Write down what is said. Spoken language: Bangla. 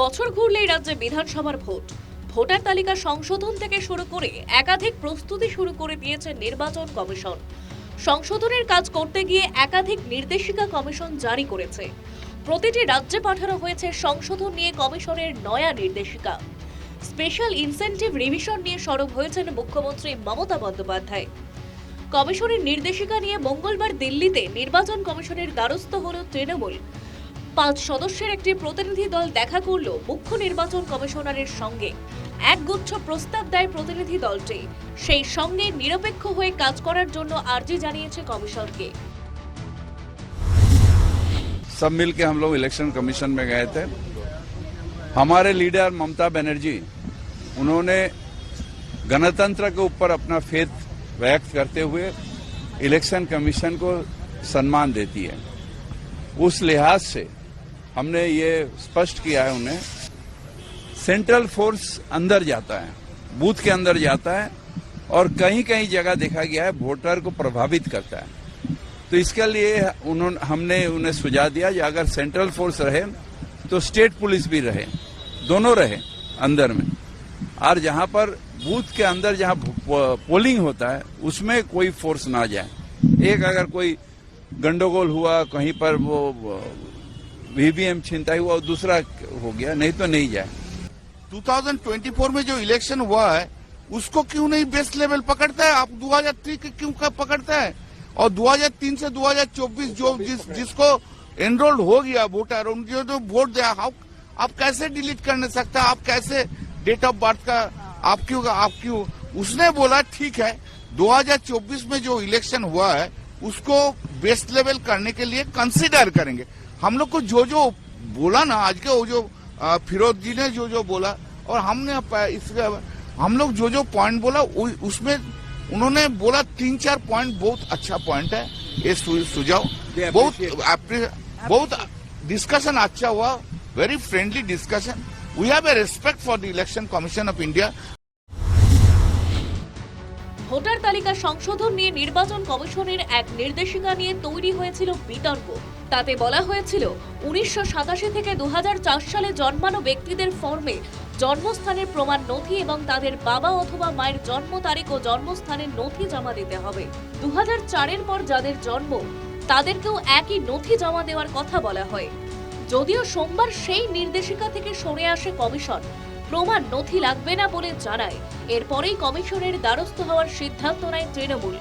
বছর ঘুরলেই রাজ্যে বিধানসভার ভোট। ভোটার তালিকা সংশোধন থেকে শুরু করে একাধিক প্রস্তুতি শুরু করে দিয়েছে নির্বাচন কমিশন। সংশোধনের কাজ করতে গিয়ে একাধিক নির্দেশিকা কমিশন জারি করেছে। প্রতিটি রাজ্যে পাঠানো হয়েছে সংশোধন নিয়ে কমিশনের নয়া নির্দেশিকা। স্পেশাল ইনসেন্টিভ রিভিশন নিয়ে সরব হয়েছেন মুখ্যমন্ত্রী মমতা বন্দ্যোপাধ্যায়। কমিশনের নির্দেশিকা নিয়ে মঙ্গলবার দিল্লিতে নির্বাচন কমিশনের দ্বারস্থ হল তৃণমূল। পাঁচ সদস্যের একটি প্রতিনিধি দল দেখা করল মুখ্য নির্বাচন কমিশনারের সঙ্গে একগুচ্ছ প্রস্তাব দেয় প্রতিনিধি দলটি সেই সঙ্গে নিরপেক্ষ হয়ে কাজ করার জন্য আর্জি জানিয়েছে কমিশনকে सब मिल के हम लोग इलेक्शन कमीशन में गए थे हमारे लीडर ममता बनर्जी उन्होंने गणतंत्र के ऊपर अपना फेथ व्यक्त करते हुए इलेक्शन कमीशन को सम्मान देती है उस लिहाज से हमने ये स्पष्ट किया है उन्हें। सेंट्रल फोर्स अंदर जाता है बूथ के अंदर जाता है और कहीं कहीं जगह देखा गया है वोटर को प्रभावित करता है। तो इसके लिए उन्होंने हमने उन्हें सुझाव दिया कि अगर सेंट्रल फोर्स रहे तो स्टेट पुलिस भी रहे, दोनों रहे अंदर में। और जहाँ पर बूथ के अंदर जहाँ पोलिंग होता है, उसमें कोई फोर्स ना जाए। एक अगर कोई गंडोगोल हुआ, कहीं पर वो वीवीएम छिनताई हुआ और दूसरा हो गया नहीं तो नहीं जाए। 2024 में जो इलेक्शन हुआ है उसको क्यों नहीं बेस्ट लेवल पकड़ता है? आप 2003 के क्यों का पकड़ता है? और 2003 से 2024 जो जिस जिसको एनरोल्ड हो गया वोटर उनके जो जो वोट दिया हाउ आप कैसे डिलीट कर नहीं सकता? आप कैसे डेट ऑफ़ बर्थ का आप क्यों आप क्यों? उसने बोला ठीक है 2024 में जो इलेक्शन हुआ है उसको बेस्ट लेवल करने के लिए कंसिडर करेंगे। हम लोग को जो जो बोला ना आज के वो जो फिरोज जी ने जो जो बोला और हमने इसका हम लोग जो जो पॉइंट बोला उसमें उन्होंने बोला तीन चार पॉइंट बहुत अच्छा पॉइंट है। ये सुझाव। बहुत बहुत डिस्कशन अच्छा हुआ very friendly discussion we have a respect for the election commission of India voter তালিকা সংশোধন নিয়ে নির্বাচন কমিশনের এক নির্দেশিকা নিয়ে তৈরি হয়েছিল বিতর্ক। তাতে বলা হয়েছিল, উনিশশো থেকে দুহাজার চার সালে জন্মানো ব্যক্তিদের ফর্মে জন্মস্থানের প্রমাণ নথি এবং তাদের বাবা অথবা মায়ের জন্ম তারিখ ও জন্মস্থানের নথি জমা দিতে হবে। দু চারের পর যাদের জন্ম, তাদেরকেও একই নথি জমা দেওয়ার কথা বলা হয়। যদিও সোমবার সেই নির্দেশিকা থেকে সরে আসে কমিশন প্রমাণ নথি লাগবে না বলে জানায়। এরপরেই কমিশনের দ্বারস্থ হওয়ার সিদ্ধান্ত নেয় তৃণমূল।